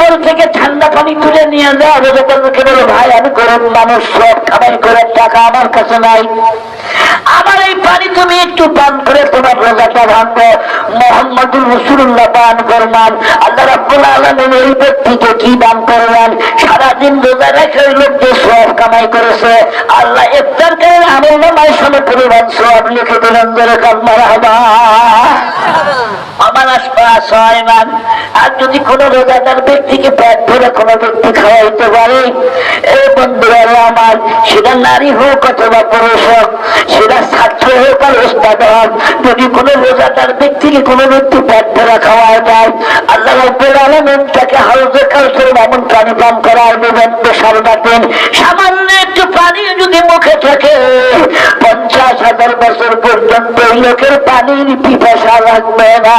টিবল থেকে ঠান্ডা পানি তুলে নিয়ে যায় রোজাদারকে বলো ভাই, আমি গরিব মানুষ, সব খাবার করার টাকা আমার কাছে নাই। আমার এই পানি তুমি একটু পান করে সারাদিন রোজা রেখে ধরে যদি কোনো রোজাদার ব্যক্তিকে পেট ভরে কোনো ব্যক্তি খাওয়াইতে পারে এই বন্ধুরা আমার, সেটা নারী হোক অথবা পুরুষ হোক, সেটা ছাত্র হোক আর যদি কোনো রোজাদার ব্যক্তিকে কোনো ব্যক্তি পেট ভরা খাওয়ায় দেয়, আল্লাহ রব্বুল তাকে হাউজে কাউসের এমন পানি পান করার বেসার বাতেন সামান্য একটু পানি যদি মুখে থাকে, পঞ্চাশ হাজার বছর পর্যন্ত লোকের পানির পিপাসা লাগবে না।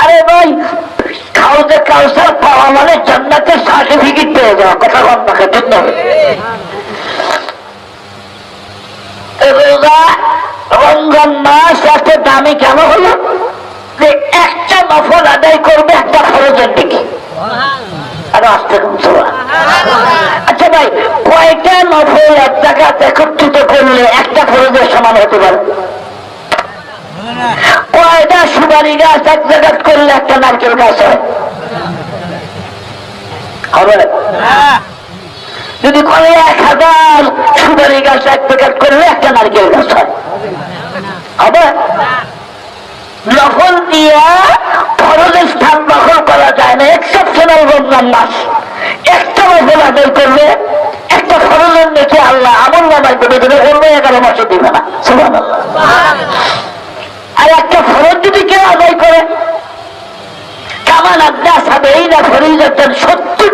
আরে ভাই খাওয়াতে কাউসার পাওয়া মানে জান্নাতের সার্টিফিকেট পেয়ে যাওয়া। কথা কম পাখে ঠিক রোজা রমজান মাস এত দামি কেন হলো যে একটা নফল আদায় করবে একটা খরচের দিকে। আচ্ছা করলে একটা খরচের সমান হতে পারে? কয়টা সুপারি করলে একটা নারকেল গাছ হয়? হবে যদি করে এক হাজার সুপারি গাছ এক প্যাকেট করলে একটা নারকেল গাছ হয়? হবে? দখল দিয়া ফরজের স্থান দখল করা যায় না। এক্সেপশনাল রমজান মাস একটা নফল আদায় করলে, একটা ফরজের নেচে আল্লাহ আমল নামাই দেবে দেবে, অন্য এগারো মাসে দিবে না। আর একটা ফরজ যদি কেউ আদায় করে, কামান আড্ডা সাবে এই না ফরিজাতেন সত্তরটা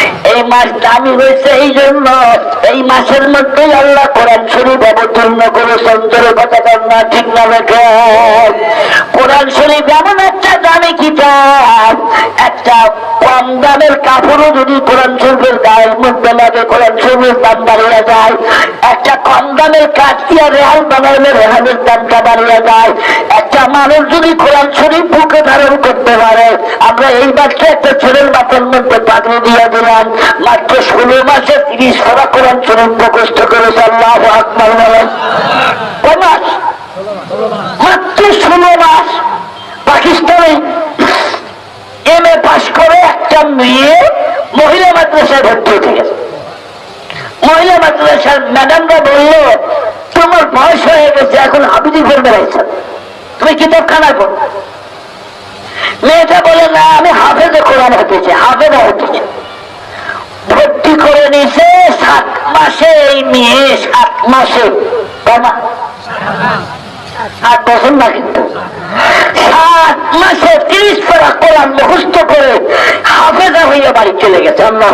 এই মাস দামি হয়েছে এই জন্য এই মাসের মধ্যে আল্লাহ কোরআন শরীফ অবতীর্ণ জোরে কথা না, ঠিক না কোরআন শরীফ এমন একটা দামি কিতাব, একটা কম দামের কাপড়ও যদি কোরআন শরীফের গায়ের মধ্যে লাগে, কোরআন শরীফের দাম বাড়িয়ে যায় একটা কম দামের কাজ দিয়ে রেহাল বানাইলে রেহালের দামটা বাড়িয়ে যায় একটা মানুষ যদি কোরআন শরীফ বুকে ধারণ করতে পারে আমরা এই মাত্র একটা ছেলের মাথার মধ্যে পাগড়ি দিয়ে দিলাম। মাত্র ষোলো মাসে তিরিশ করা কোরআন শরীফ মুখস্থ করেছে আকবর বলেন। মাত্র ষোলো মাস। পাকিস্তানে এম এ পাশ করে একটা মেয়ে মহিলা মাদ্রাসায় ভর্তি হতে গেছে। মহিলা মাদ্রাসার ম্যাডামরা বলল, তোমার বয়স হয়ে গেছে, এখন হাবিজি করে বেড়াইছেন তুমি কিতাব খানা করো মেয়েটা বলে কোরআন হতেছে হাফেজা হতেছে ভর্তি করে নিছে, সাত মাসে এই মেয়ে, সাত মাসে আট বছর না কিন্তু। সাত মাসে তিরিশ পারা কোরআন মুখস্থ করে হাফেজা হইয়া বাড়ি চলে গেছে আকবার।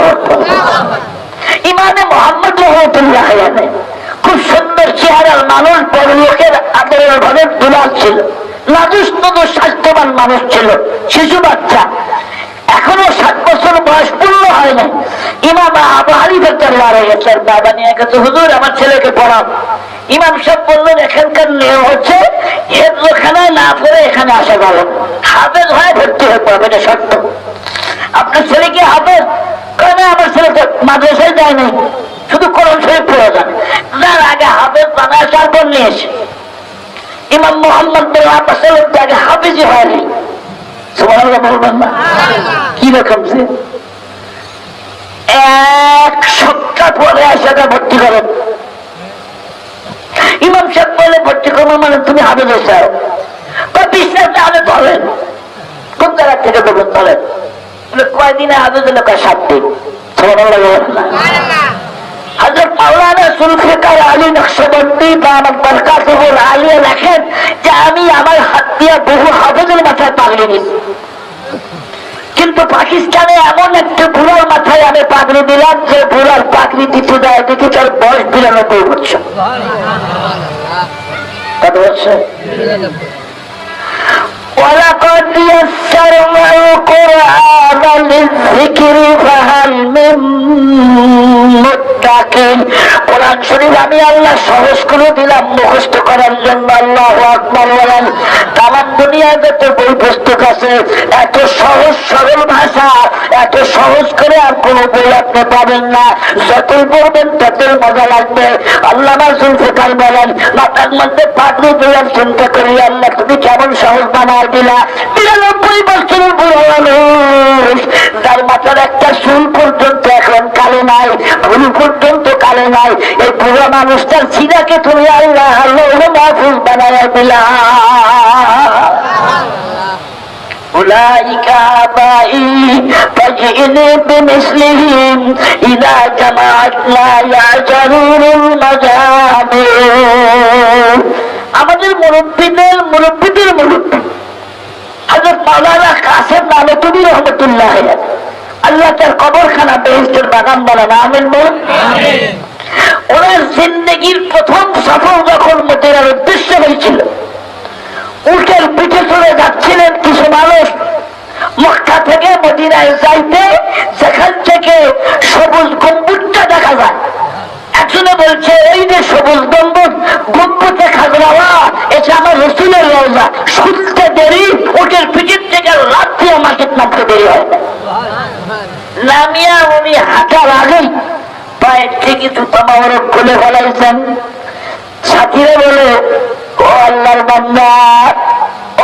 মোহাম্মদ খুব সুন্দর চেহারার মানুষ, বড় লোকের আদরের ঘরের দুলাল ছিল। স্বাস্থ্যবান মানুষ ছিল, শিশু বাচ্চা। এখনও সাত বছর বয়স পূর্ণ হয় না ইমাম আবু গেছে আর বাবা নিয়ে গেছে, হুজুর, আমার ছেলেকে পড়াও। ইমাম সাহেব বললেন, এখানকার নিয়ম হচ্ছে হেফজখানায় না পড়ে এখানে আসা ভালো। হাফেজ হয় ভর্তি হয়ে পড়বে, এটা সত্য আপনার ছেলে কি হাফেজ? কেন আমার ছেলে মাদ্রাসায় যায় নাই। শুধু কোরআন শরীফ পড়ে যান যার আগে হাফেজ বানায়, তারপর নিয়ে এসে। ইমাম মোহাম্মদ আগে হাফেজই হয়নি। সুবহানাল্লাহ বলবেন না? কি রকম সে এক সপ্তাহ পরে আসাটা ভর্তি করেন। ইমাম সাহেব বলে ভর্তি করব মানে তুমি হাফেজ চাও তাহলে ধরেন। কোন জায়গা থেকে দেবেন ধরেন? কয়দিনে হলো কয় সাত দিন। বলবেন না? মাওলানা সুলফিকার আলী নকশবন্দি দামাত বরকাতুহুল আলিয়া লেখেন যে আমি আমার হাত দিয়ে বহু হাফেজের মাথায় পাগড়ি নিছি কিন্তু পাকিস্তানে এমন একটা বুড়ার মাথায় আমি পাগড়ি দিলাম যে বুড়ার পাগড়ি দিতে দেয় দেখি তার বয়স বিরানব্বই বছর কত বছর يسرنا القرآن للذكر فهل من মুত্তাকিন কোরআন শরীফ আমি আল্লাহ সহজ করে দিলাম, মুখস্থ করার জন্য আল্লাহ আকবার বলেন তামাম দুনিয়ায় যত বই পুস্তক আছে, এত সহজ সরল ভাষা, এত সহজ করে আর কোনো বই আপনি পাবেন না। যতই পড়বেন ততই মজা লাগবে। আল্লাহ রাসূল ফিকার বলেন, মাথার মধ্যে পাগড়ি দেওয়ার চিন্তা করি, আল্লাহ তুমি কেমন সহজ বানায় দিলা? বিরানব্বই বছরের বুড়ো মানুষ, যার মাথার একটা চুল পর্যন্ত এখন কালো নাই, ভুল পর্যন্ত নাই এই বুড়ো মানুষটার সিনাকে তুমি আল্লাহ আল্লাহ মাহফুজ বানায় দিলা أولئك آبائي فجئني بمثلهم إذا جمعتنا يعجلون المجامع আমাদের মুরব্বীদের মুরব্বীদের মুরব্বী হাজর মাওলানা কাসেম নামে তুমি রহমতুল্লাহ আল্লাহ তার কবরখানা বেহেস্টের বাগান বানান আমেন বল ওনার জিন্দগির প্রথম সফর যখন মদিনার উদ্দেশ্য হয়েছিল, উল্টের পিঠে চলে যাচ্ছিলেন কিছু মানুষ। মক্কা থেকে মদিনায় যাইতে সেখান থেকে সবুজ গম্বুজটা দেখা যায়। একজনে বলছে, এই যে সবুজ গম্বুজ, গম্বুজে খাজরাওয়া, এটা আমার রসুলের রওজা। শুনতে দেরি উটের পিঠের থেকে দিয়ে আমাকে নামতে দেরি হয়। নামিয়া উনি হাঁটার আগেই পায়ের থেকে জুতা মামরক খুলে ফেলাইছেন। সাথীরা বলে ও আল্লাহর বান্দা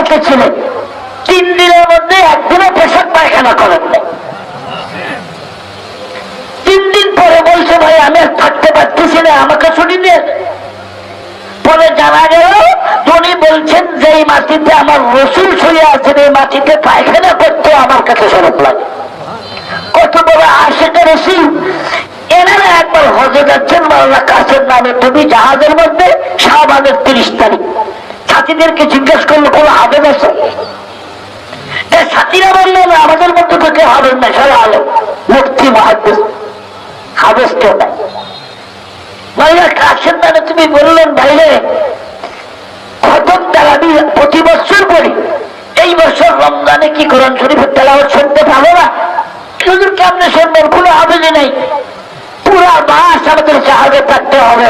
দিন তিন দিনের মধ্যে একদিনও পেশাব পায়খানা করেন তিন দিন পরে বলছে, ভাই, আমি আর থাকতে পারতেছি না, আমাকে ছুটি দিয়ে পরে জানা গেল, উনি বলছেন যে, এই মাটিতে আমার রসুল শুয়ে আছেন, এই মাটিতে পায়খানা করতে আমার কাছে সরব লাগে। কত বড় আশেখা রসুল। এনারা একবার হজে যাচ্ছেন মাওলা কাছের নামে তুমি জাহাজের মধ্যে শাহবাগের তিরিশ তারিখ। সাথীদেরকে জিজ্ঞেস করল কোনো হাবেদ আছে? সাথীরা বলল, না, আমাদের মধ্যে থেকে হাবেদ না সারা আলো মুক্তি মহাদেশ কেউ তুমি বললেন, ভাইরে, খতম তারাবি প্রতি বছর পড়ি। এই বছর রমজানে কি কোরআন শরীফের তেলাওয়াত শুনতে পাবো না? শুধু কেমনে শুনবেন? কোনো আবেদন নেই। পুরা মাস আমাদের জাহাজে থাকতে হবে।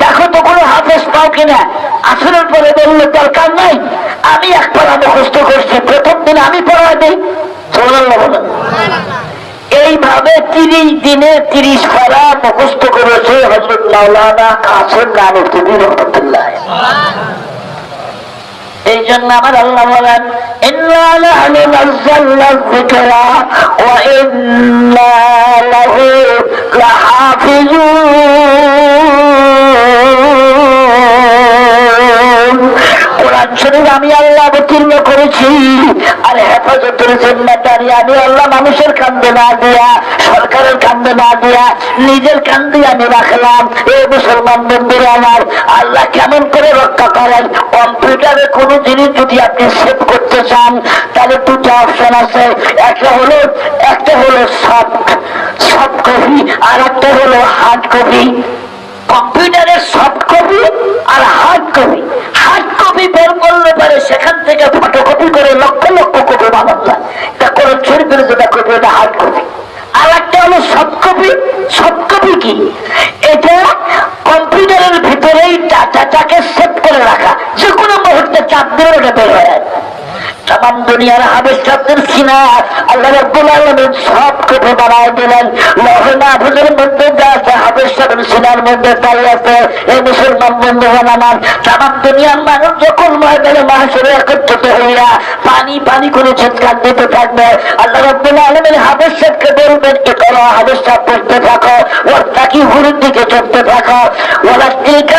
দেখো তো কোনো হাফেজ পাও কিনা? আসরের পরে বললে, দরকার নাই, আমি একবার মুখস্থ করছি, প্রথম দিন আমি পড়া দিই। এইভাবে তিরিশ দিনে তিরিশ পারা মুখস্থ করেছে হজরত মাওলানা কাসেম নানুদ্দিন রহমতুল্লাহ। এই জন্য আমার আল্লাহ বলেন শরীফ আমি আল্লাহ অবতীর্ণ করেছি। আর হেফাজতের জিম্মাদারি আমি আল্লাহ মানুষের কান্দে না দিয়া, সরকারের কান্দে না দিয়া, নিজের কান্দে আমি রাখলাম। এই মুসলমান বন্ধুরা আমার, আল্লাহ কেমন করে রক্ষা করেন? কম্পিউটারে কোনো জিনিস যদি আপনি সেভ করতে চান, তাহলে দুটো অপশন আছে। একটা হলো একটা হলো সফট সফট কপি, আর একটা হলো হার্ড কপি কম্পিউটারের সফট কপি আর হার্ড কপি হার্ড কপি বের করলে পারে সেখান থেকে ফটোকপি করে লক্ষ লক্ষ কপি যায় এটা করে শরীফের যেটা কপি এটা হার্ড কপি আর একটা হলো সব কপি সব কপি কি? এটা কম্পিউটারের ভিতরেই ডাটাটাকে সেভ করে রাখা। যে কোনো মুহূর্তে চাপ দিয়ে ওটা বের হয়ে যায়। তাম দুনিয়ার চাপের সিনা আল্লাহ রব্বুল আলামিন সব কপি বানায় দিলেন। লহে মাহফুজের মধ্যে যা আছে চাপের সিনার মধ্যে তাই আছে। এই মুসলমান বন্ধুগণ আমার তাম দুনিয়ার মানুষ যখন ময়দানে মাহাসরে একত্রিত হইয়া পানি পানি করে চিৎকার দিতে থাকবে, আল্লাহ রব্বুল আলামিন হাবেশ চাপকে বলবেন কি করো চাপ পড়তে থাকো। ওর তাকি হুড়ির দিকে চলতে থাকো। ওরা কোনটা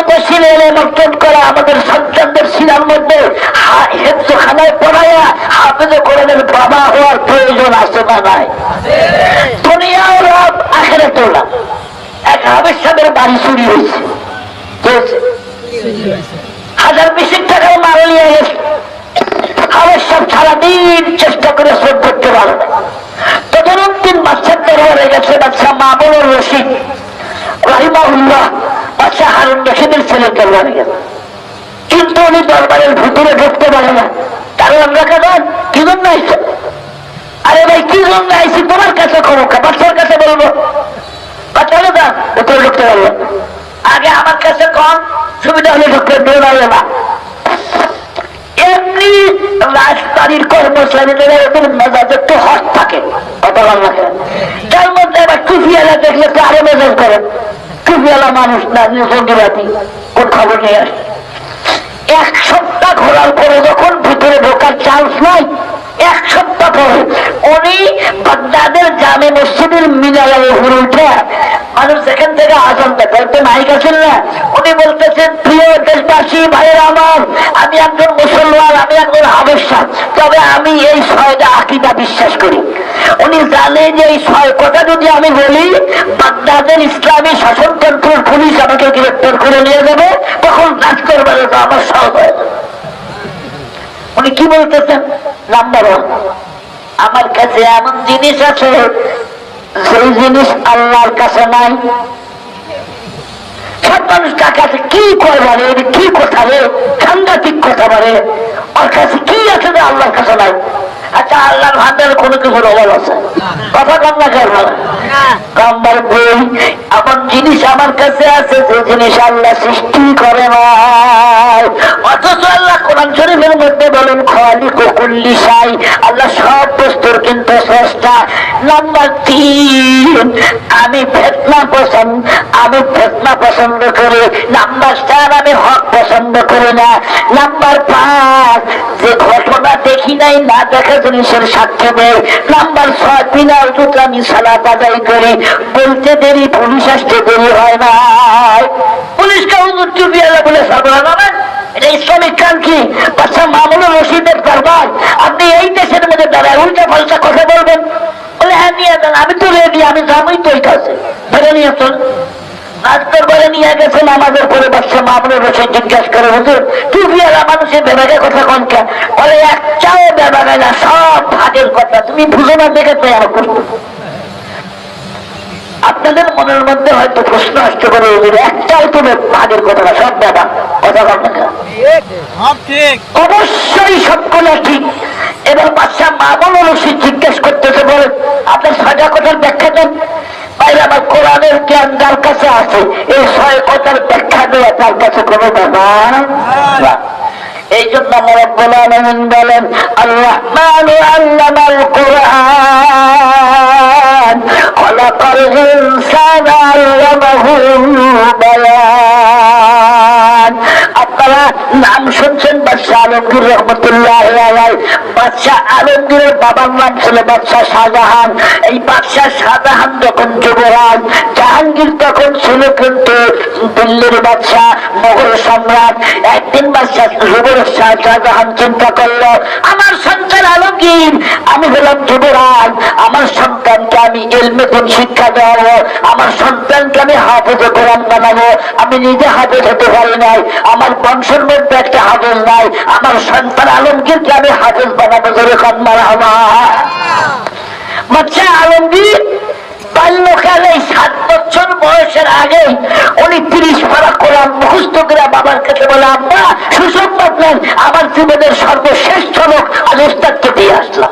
মক্তব্য সিলেলে মক্তব করা আমাদের সন্তানদের সিনার মধ্যে হেফজখানায় পড়াইয়া হাফেজে কোরআনের বাবা হওয়ার প্রয়োজন আছে নাই? দুনিয়াও লাভ আখেরে তো এক হাফেজ সাহেবের বাড়ি চুরি হয়েছে। হাজার বিশেক টাকার মাল নিয়ে গেছে সারাদিন চেষ্টা করে শোধ করতে পারে না। তদনন্দিন বাচ্চার দরবারে গেছে বাচ্চা মামুনুর রশিদ, রাহিমাহুল্লাহ। বাচ্চা হারুন রশিদের ছেলের দরবারে গেছে কিন্তু উনি দরবারের ভিতরে ঢুকতে পারে না। কারণ আমরা কেন? কি জন্য আইসো আরে ভাই, কি জন্য আইসি তোমার কাছে খবর বাচ্চার কাছে বলব। ঢুকতে পারল। আগে আমার কাছে কম, সুবিধা হলে ঢুকতে দিয়ে পারল হট থাকে। না কেন? তার মধ্যে আবার টুপিওয়ালা দেখলে তো আরও মেজাজ করে। টুপিওয়ালা মানুষ না সঙ্গীবাদী ওর খবর নিয়ে আসে। এক সপ্তাহ ঘোরার পরে যখন ভিতরে ঢোকার চান্স নাই, এক সপ্তাহ পরে উনি বাগদাদের জামে মসজিদের মিনারে ঘুরে উঠে, মানুষ যেখান থেকে আসান দেখে একটা মাইক আছেন না, উনি বলতেছেন, প্রিয় ভাইয়ের আমার, আমি একজন মুসলমান, আমি একজন হাবেশা তবে আমি এই ছয়টা আকিদা বিশ্বাস করি। উনি জানে যে এই ছয় কথা যদি আমি বলি, বাগদাদের ইসলামী শাসনতন্ত্রের পুলিশ আমাকে গ্রেপ্তার করে নিয়ে যাবে, তখন নাচ করবে তো আমার সহজ উনি কি বলতেছেন? নাম্বার ওয়ান, আমার কাছে এমন জিনিস আছে সেই জিনিস আল্লাহর কাছে নাই মানুষ তার কাছে কি করে বলে কি কথা রে সাংঘাতিক কথা বলে, ওর কাছে কি আছে না আল্লাহর কাছে নাই? আচ্ছা আল্লাহর ভান্ডারে কোনো কিছুর অভাব আছে। কথা কম না কেন? নাম্বার দুই এমন জিনিস আমার কাছে আছে যে জিনিস আল্লাহ সৃষ্টি করে নাই। অথচ আল্লাহ কোরআন শরীফের মধ্যে বলেন খালি কুকুল্লি সাই আল্লাহ সব বস্তুর কিন্তু শ্রেষ্ঠা নাম্বার তিন, আমি ফেতনা পছন্দ, আমি ফেতনা পছন্দ করি। নাম্বার চার, আমি হক পছন্দ করি না। নাম্বার পাঁচ, যে ঘটনা দেখি নাই, না দেখা জিনিসের দেয় নাম্বার ছয় পিনার দুটো আমি সালা বাজাই করি বলতে দেরি, পুলিশ আসতে দেরি হয় না। পুলিশকে হুজুর চুপিয়ালা বলে হবেন এটা ইসলামিক কান্ট্রি বাচ্চা রশিদের দরবার। আপনি এই দেশের মধ্যে দাঁড়ায় উল্টা পাল্টা কথা বলবেন? বলে হ্যাঁ নিয়ে আমি তো রেডি আমি যাবই তো কাছে ধরে নিয়ে চল। আজকের বলে নিয়ে গেছেন আমাদের পরে বাচ্চা মামুনুর রশিদ জিজ্ঞাসা করে হুজুর টুপিয়ালা মানুষের বেবাগে কথা কনকা বলে একটাও বেবাগে না সব ভাগের কথা তুমি বুঝো না দেখে তো আমার আপনাদের মনের মধ্যে হয়তো প্রশ্ন আসতে পারে একটাও তো ভাগের কথা না সব ব্যাপার কথা বল সব ঠিক। অবশ্যই সবগুলো ঠিক। এবার বাচ্চা মামুন রশিদ জিজ্ঞেস করতেছে বলে আপনার ছয়টা কথার ব্যাখ্যা দেন। আমার কোরআনের জ্ঞান যার কাছে আছে, এই ছয় কথার ব্যাখ্যা দেওয়া তার কাছে কোনো ব্যাপার। এই জন্য রব্বুল আলামিন বলেন আল্লাহ আল্লামাল কোরআন, খলাকাল আপনারা নাম শুনছেন আলমগীর রহমতুল্লাহ আলমগীরের বাবার নাম ছিল শাহজাহান। এই শাহজাহান যুবরাজ, জাহাঙ্গীর তখন ছিল কিন্তু দিল্লির বাদশাহ মোগল সম্রাট। একদিন বাদশাহ যুবরাজ শাহ শাহজাহান চিন্তা করল, আমার সন্তান আলমগীর, আমি হলাম যুবরাজ। আমার সন্তানকে আমি এলমেতন শিক্ষা দেওয়াবো। আমার সন্তানকে আমি হাফেজে কোরআন বানাবো। আমি নিজে হাফেজ হতে পারি নাই। আমার বংশের মধ্যে একটা হাফেজ নাই। আমার সন্তান আলমগীরকে আমি হাফেজ বানাবো ধরে কন্মার আমার আলমগীর বাল্যকালে সাত বছর বয়সের আগে উনি তিরিশ পারা কোরআন মুখস্থ করে বাবার কাছে বলে, আব্বা, সুসংবাদ নেন আমার জীবনের সর্বশ্রেষ্ঠ লোক আজ ওস্তাদকে দিয়ে আসলাম।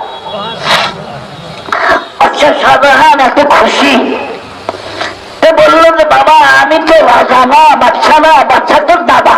আচ্ছা সাধারণ, এত খুশি। তো বলল যে বাবা আমি তো রাজা না বাচ্চা না বাচ্চা তোর দাদা।